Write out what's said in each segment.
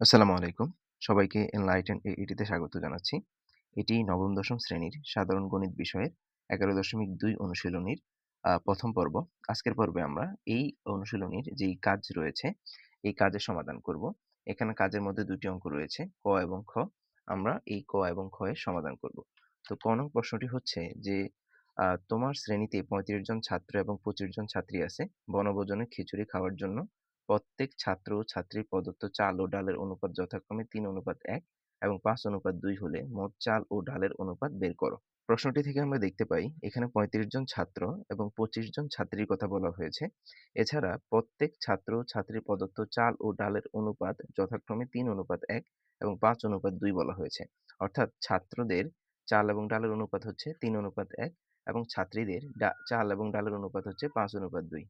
আসসালামু আলাইকুম। সবাইকে এনলাইটেন এটিতে স্বাগত জানাচ্ছি। এটি নবম দশম শ্রেণির সাধারণ গণিত বিষয়ের ১১.২ অনুশীলনীর আ ১ম পর্ব। আজকের পর্বে আমরা এই অনুশীলনীর যেই কাজ রয়েছে, এই কাজের সমাধান করব। এখানে কাজের মধ্যে দুটি অঙ্ক রয়েছে, ক এবং খ। আমরা এই ক এবং খ এর সমাধান করব। তো ক নং প্রশ্নটি হচ্ছে যে, তোমার শ্রেণীতে ৩৫ জন ছাত্র এবং ২৫ জন ছাত্রী আছে। বনভোজনে খিচুড়ি খাওয়ার জন্য প্রত্যেক ছাত্র ও ছাত্রীর প্রদত্ত চাল ও ডালের অনুপাত যথাক্রমে ৩:১ এবং ৫:২ হলে মোট চাল ও ডালের অনুপাত বের করো। প্রশ্নটি থেকে আমরা দেখতে পাই, এখানে ৩৫ জন ছাত্র এবং ২৫ জন ছাত্রীর কথা বলা হয়েছে। এছাড়া প্রত্যেক ছাত্র ও ছাত্রীর প্রদত্ত চাল ও ডালের অনুপাত যথাক্রমে ৩:১ এবং ৫:২ বলা হয়েছে। অর্থাৎ ছাত্রদের চাল এবং ডালের অনুপাত হচ্ছে ৩:১ এবং ছাত্রীদের চাল এবং ডালের অনুপাত হচ্ছে ৫:২।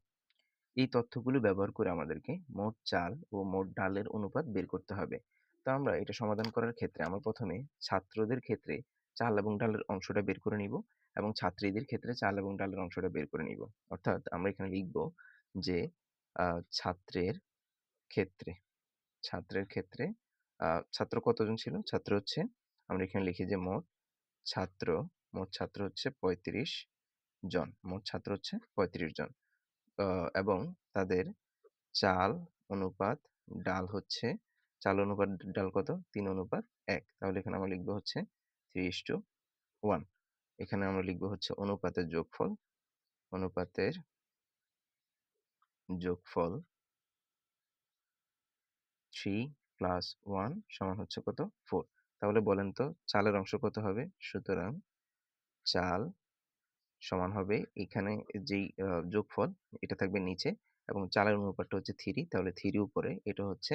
এই তথ্যগুলো ব্যবহার করে আমাদেরকে মোট চাল ও মোট ডালের অনুপাত বের করতে হবে। তো আমরা এটা সমাধান করার ক্ষেত্রে আমরা প্রথমে ছাত্রদের ক্ষেত্রে চাল এবং ডালের অংশটা বের করে নিব এবং ছাত্রীদের ক্ষেত্রে চাল এবং ডালের অংশটা বের করে নিব। অর্থাৎ আমরা এখানে লিখব যে ছাত্রের ক্ষেত্রে, ছাত্রের ক্ষেত্রে ছাত্র কতজন ছিল? ছাত্র হচ্ছে আমরা এখানে লিখি যে মোট ছাত্র, মোট ছাত্র হচ্ছে ৩৫ জন। মোট ছাত্র হচ্ছে ৩৫ জন। এবং তাদের চাল অনুপাত ডাল হচ্ছে চাল অনুপাত ডাল কত? ৩:১ তাহলে এখানে আমরা লিখব হচ্ছে 3:1 এখানে আমরা লিখব হচ্ছে অনুপাতের যোগফল, অনুপাতের যোগফল থ্রি প্লাস ওয়ান সমান হচ্ছে কত? ফোর তাহলে বলেন তো চালের অংশ কত হবে? সুতরাং চাল সমান হবে এখানে যেই যোগফল এটা থাকবে নিচে এবং চালের অনুপাতটা হচ্ছে থ্রি তাহলে 3 উপরে এটা হচ্ছে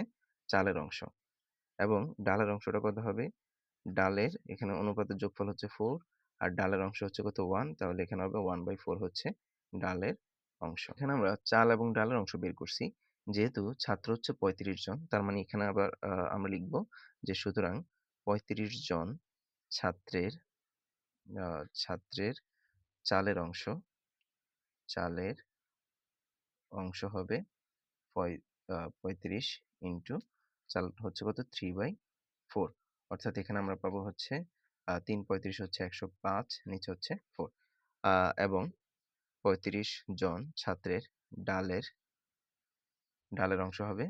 চালের অংশ। এবং ডালের অংশটা কত হবে? ডালের এখানে অনুপাতের যোগফল হচ্ছে ফোর আর ডালের অংশ হচ্ছে কত? ওয়ান তাহলে এখানে হবে 1/4 হচ্ছে ডালের অংশ। এখানে আমরা চাল এবং ডালের অংশ বের করছি। যেহেতু ছাত্র হচ্ছে ৩৫ জন, তার মানে এখানে আবার আমরা লিখব যে সুতরাং ৩৫ জন ছাত্রের ছাত্রের চালের অংশ। চালের অংশ হবে পয়, আ ৩৫ ইন্টু চাল হচ্ছে কত? 3/4 অর্থাৎ এখানে আমরা পাবো হচ্ছে তিন পঁয়ত্রিশ হচ্ছে একশো পাঁচ, নিচে হচ্ছে ফোর এবং ৩৫ জন ছাত্রের ডালের ডালের অংশ হবে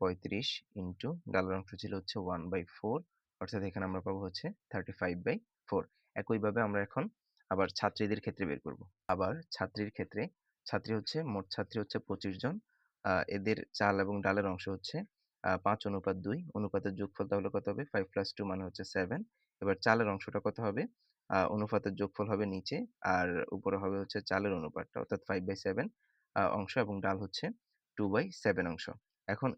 ৩৫ ইন্টু, ডালের অংশ ছিল হচ্ছে 1/4 অর্থাৎ এখানে আমরা পাবো হচ্ছে 35/4 একইভাবে আমরা এখন আবার ছাত্রীদের ক্ষেত্রে বের করব। আবার ছাত্রীর ক্ষেত্রে, ছাত্রী হচ্ছে, মোট ছাত্রী হচ্ছে ২৫ জন। এদের চাল এবং ডালের অংশ হচ্ছে পাঁচ অনুপাত দুই অনুপাতের যোগফল তাহলে কত হবে? ফাইভ প্লাস টু মানে হচ্ছে সেভেন এবার চালের অংশটা কত হবে? অনুপাতের যোগফল হবে নিচে আর উপরে হবে হচ্ছে চালের অনুপাতটা, অর্থাৎ ফাইভ বাই সেভেন অংশ এবং ডাল হচ্ছে 2/7 অংশ। এখন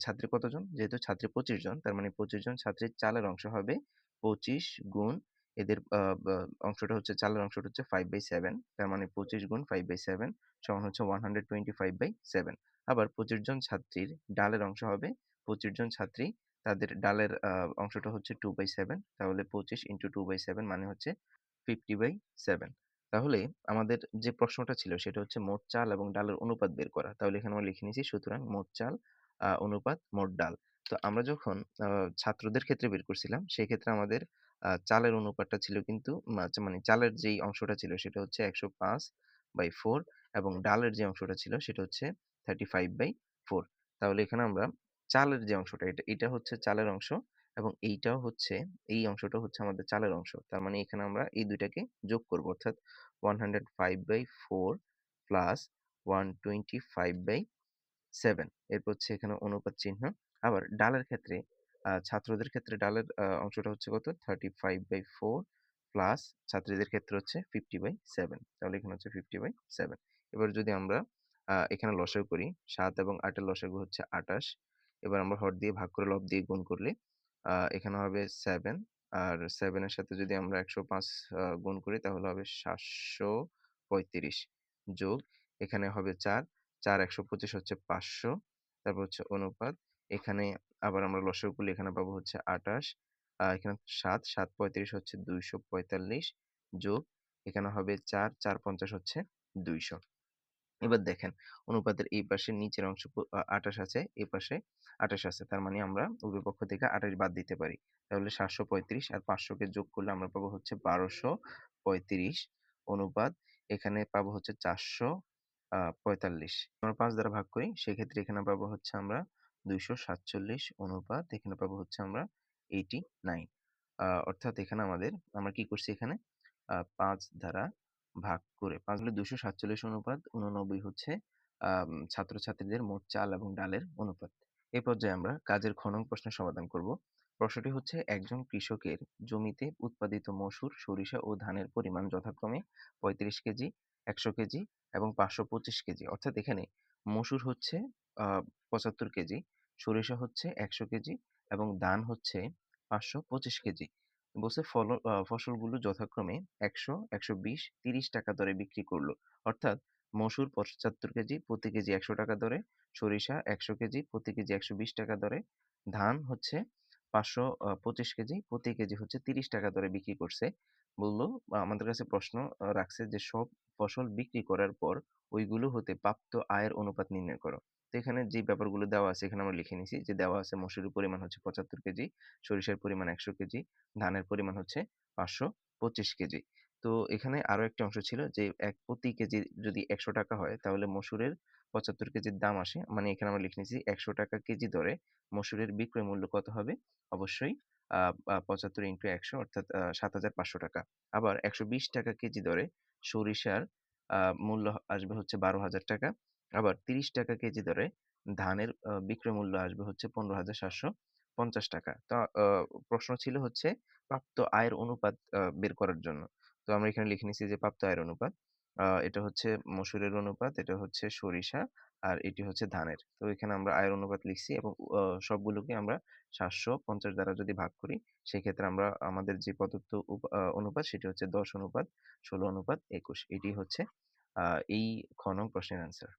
ছাত্রী কতজন? যেহেতু ছাত্রী ২৫ জন, তার মানে ২৫ জন ছাত্রীর চালের অংশ হবে ২৫ গুণ এদের অংশটা হচ্ছে, চালের অংশটা হচ্ছে 5/7 তার মানে ২৫ গুণ 5/7 সমান হচ্ছে 125/7 আবার ২৫ জন ছাত্রীর ডালের অংশ হবে ২৫ জন ছাত্রী তাদের ডালের অংশটা হচ্ছে 2/7 তাহলে ২৫ ইন্টু 2/7 মানে হচ্ছে 50/7 তাহলে আমাদের যে প্রশ্নটা ছিল, সেটা হচ্ছে মোট চাল এবং ডালের অনুপাত বের করা। তাহলে এখানে আমরা লিখে নিয়েছি, সুতরাং মোট চাল অনুপাত মোট ডাল। তো আমরা যখন ছাত্রদের ক্ষেত্রে বের করছিলাম, সেক্ষেত্রে আমাদের আ চালের অনুপাতটা ছিল কিন্তু মা মানে চালের যেই অংশটা ছিল সেটা হচ্ছে ১০৫/4 এবং ডালের যে অংশটা ছিল সেটা হচ্ছে 35/4 তাহলে এখানে আমরা চালের যে অংশটা এটা, এটা হচ্ছে চালের অংশ এবং এইটাও হচ্ছে এই অংশটা হচ্ছে আমাদের চালের অংশ। তার মানে এখানে আমরা এই দুইটাকে যোগ করব অর্থাৎ 105/4 প্লাস 125/7 এরপর হচ্ছে এখানে অনুপাত চিহ্ন। আবার ডালের ক্ষেত্রে ছাত্রদের ক্ষেত্রে ডালের অংশটা হচ্ছে কত? 35/4 প্লাস ছাত্রীদের ক্ষেত্রে হচ্ছে 50/7 তাহলে এখানে হচ্ছে 50/7 এবার যদি আমরা এখানে লসাগু করি সাত এবং ৮ এর লসাগু হচ্ছে ২৮ এবার আমরা হর দিয়ে ভাগ করে লব দিয়ে গুণ করলে এখানে হবে সেভেন আর সেভেনের সাথে যদি আমরা একশো পাঁচ গুণ করি তাহলে হবে ৭৩৫ যোগ এখানে হবে ৪, ৪ ১২৫ হচ্ছে ৫০০ তারপর হচ্ছে অনুপাত। এখানে আবার আমরা লসাগু করলে এখানে পাবো হচ্ছে ২৮ আ এখানে ৭, ৭ ৩৫ হচ্ছে ২৪৫ যোগ এখানে হবে ৪, ৪ ৫০ হচ্ছে ২০০ এবার দেখেন অনুপাতের এই পাশে নিচের অংশ প- আ, 28 আছে এই পাশে 28 আছে তার মানে আমরা উভয় পক্ষ থেকে 28 বাদ দিতে পারি। তাহলে 735 আর 500 কে যোগ করলে আমরা পাবো হচ্ছে 1235 অনুপাত এখানে পাবো হচ্ছে 445 আমরা পাঁচ দ্বারা ভাগ করি সেক্ষেত্রে এখানে পাবো হচ্ছে আমরা 247 অনুপাত এখানে পাবো হচ্ছে আমরা 89 আহ, অর্থাৎ এখানে আমাদের আমরা কি করছি এখানে? 5 দ্বারা ভাগ করে পাঁচ হলে দুশো সাতচল্লিশ অনুপাত উননব্বই হচ্ছে ছাত্রছাত্রীদের মোট চাল এবং ডালের অনুপাত। এই পর্যায়ে আমরা কাজের খনন প্রশ্নের সমাধান করব। প্রশ্নটি হচ্ছে একজন কৃষকের জমিতে উৎপাদিত মসুর সরিষা ও ধানের পরিমাণ যথাক্রমে পঁয়ত্রিশ কেজি একশো কেজি এবং পাঁচশো পঁচিশ কেজি। অর্থাৎ এখানে মসুর হচ্ছে পঁচাত্তর কেজি। সরিষা হচ্ছে একশো কেজি এবং ধান হচ্ছে পাঁচশো পঁচিশ কেজি। বলছে ফল ফসলগুলো যথাক্রমে একশো একশো বিশ, তিরিশ টাকা দরে বিক্রি করল। অর্থাৎ মসুর পঁচাত্তর কেজি প্রতি কেজি একশো টাকা দরে, সরিষা একশো কেজি প্রতি কেজি একশো বিশ টাকা দরে, ধান হচ্ছে পাঁচশো পঁচিশ কেজি প্রতি কেজি হচ্ছে তিরিশ টাকা দরে বিক্রি করছে। বলল আমাদের কাছে প্রশ্ন রাখছে যে সব ফসল বিক্রি করার পর ওইগুলো হতে প্রাপ্ত আয়ের অনুপাত নির্ণয় করো। এখানে যে ব্যাপারগুলো দেওয়া আছে, এখানে আমরা লিখে নিছি যে দেওয়া আছে মসুরের পরিমাণ হচ্ছে পঁচাত্তর কেজি, সরিষার পরিমাণ একশো কেজি, ধানের পরিমাণ হচ্ছে পাঁচশো পঁচিশ কেজি। তো এখানে আরও একটা অংশ ছিল যে এক প্রতি কেজি যদি একশো টাকা হয়, তাহলে মসুরের পঁচাত্তর কেজির দাম আসে। মানে এখানে আমরা লিখে নিয়েছি একশো টাকা কেজি দরে মসুরের বিক্রয় মূল্য কত হবে? অবশ্যই পঁচাত্তর ইন্টু একশো অর্থাৎ সাত হাজার পাঁচশো টাকা। আবার একশো বিশ টাকা কেজি দরে সরিষার মূল্য আসবে হচ্ছে বারো হাজার টাকা। আবার তিরিশ টাকা কেজি দরে ধানের বিক্রয় মূল্য আসবে হচ্ছে পনেরো হাজার সাতশো পঞ্চাশ টাকা। তো প্রশ্ন ছিল হচ্ছে প্রাপ্ত আয়ের অনুপাত বের করার জন্য। তো আমরা এখানে লিখে নিচ্ছি যে প্রাপ্ত আয়ের অনুপাত এটা হচ্ছে মসুরের অনুপাত, এটা হচ্ছে সরিষা আর এটি হচ্ছে ধানের। তো এখানে আমরা আয়ের অনুপাত লিখছি এবং সবগুলোকে আমরা সাতশো পঞ্চাশ দ্বারা যদি ভাগ করি, সেক্ষেত্রে আমরা আমাদের যে প্রদত্ত অনুপাত সেটি হচ্ছে দশ অনুপাত, ষোলো অনুপাত, একুশ। এটি হচ্ছে এই খ নং প্রশ্নের অ্যান্সার